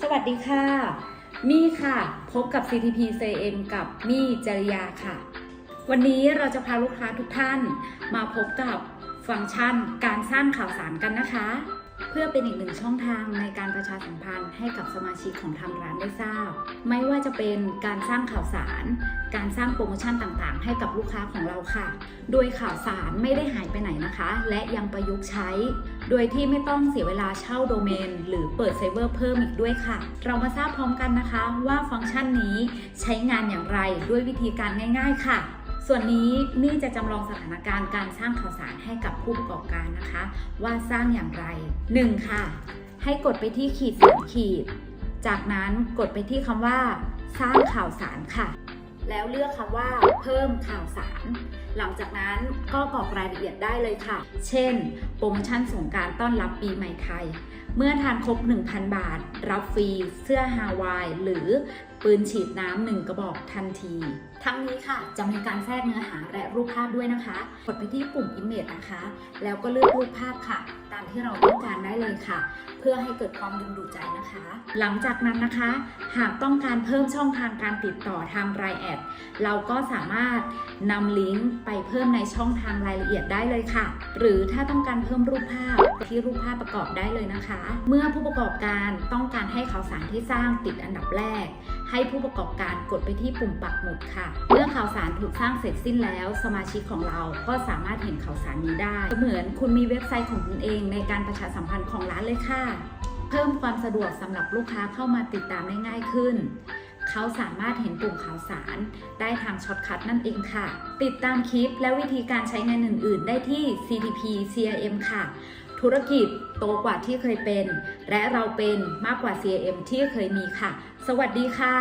สวัสดีค่ะ มี่ค่ะ พบกับ CTP CM กับมี่จริยาค่ะ วันนี้เราจะพาลูกค้าทุกท่านมาพบกับฟังก์ชันการสร้างข่าวสารกันนะคะ เพื่อเป็นอีกหนึ่งช่องทางในการประชาสัมพันธ์ให้กับสมาชิกของทางร้านได้ทราบ ไม่ว่าจะเป็นการสร้างข่าวสาร การสร้างโปรโมชั่นต่างๆ ให้กับลูกค้าของเราค่ะ โดยข่าวสารไม่ได้หายไปไหนนะคะ และยังประยุกต์ใช้ โดยที่ไม่ต้องเสียเวลาเช่าโดเมน หรือเปิดเซิร์ฟเวอร์เพิ่มอีกด้วยค่ะ เรามาทราบพร้อมกันนะคะว่าฟังก์ชันนี้ใช้งานอย่างไรด้วยวิธีการง่าย ๆ ค่ะส่วนนี้มี่จะจำลองสถานการณ์การสร้างข่าวสารให้กับผู้ประกอบการนะคะ ว่าสร้างอย่างไร 1. ค่ะ ให้กดไปที่ขีดสามขีด จากนั้นกดไปที่คำว่า สร้างข่าวสารค่ะ แล้วเลือกคำว่า เพิ่มข่าวสาร หลังจากนั้นก็กรอกรายละเอียดได้เลยค่ะ เช่น โปรโมชั่นสงการต้อนรับปีใหม่ไทย เมื่อทานครบ 1,000 บาท รับฟรีเสื้อฮาวาย หรือปืนฉีดน้ำหนึ่งกระบอกทันที ทั้งนี้ค่ะจะมีการแทรกเนื้อหาและรูปภาพด้วยนะคะ กดไปที่ปุ่ม Image นะคะ แล้วก็เลือกรูปภาพค่ะามที่เราต้องการได้เลยค่ะ เพื่อให้เกิดความดึงดูดใจนะคะ หลังจากนั้นนะคะ หากต้องการเพิ่มช่องทางการติดต่อทางรายแอดเราก็สามารถนำลิงก์ไปเพิ่มในช่องทางรายละเอียดได้เลยค่ะ หรือถ้าต้องการเพิ่มรูปภาพที่รูปภาพประกอบได้เลยนะคะ เมื่อผู้ประกอบการต้องการให้ข่าวสารที่สร้างติดอันดับแรก ให้ผู้ประกอบการกดไปที่ปุ่มปักหมุดค่ะ เมื่อข่าวสารถูกสร้างเสร็จสิ้นแล้ว สมาชิกของเราก็สามารถเห็นข่าวสารนี้ได้ เหมือนคุณมีเว็บไซต์ของคุณเองในการประชาสัมพันธ์ของร้านเลยค่ะ เพิ่มความสะดวกสำหรับลูกค้าเข้ามาติดตามได้ง่ายขึ้นเขาสามารถเห็นปุ่มข่าวสาร ได้ทางช็อตคัทนั่นเองค่ะ ติดตามคลิปและวิธีการใช้งานอื่น ๆ ได้ที่ CTP CRM ค่ะ ธุรกิจโตกว่าที่เคยเป็น และเราเป็นมากกว่า C A M ที่เคยมีค่ะ สวัสดีค่ะ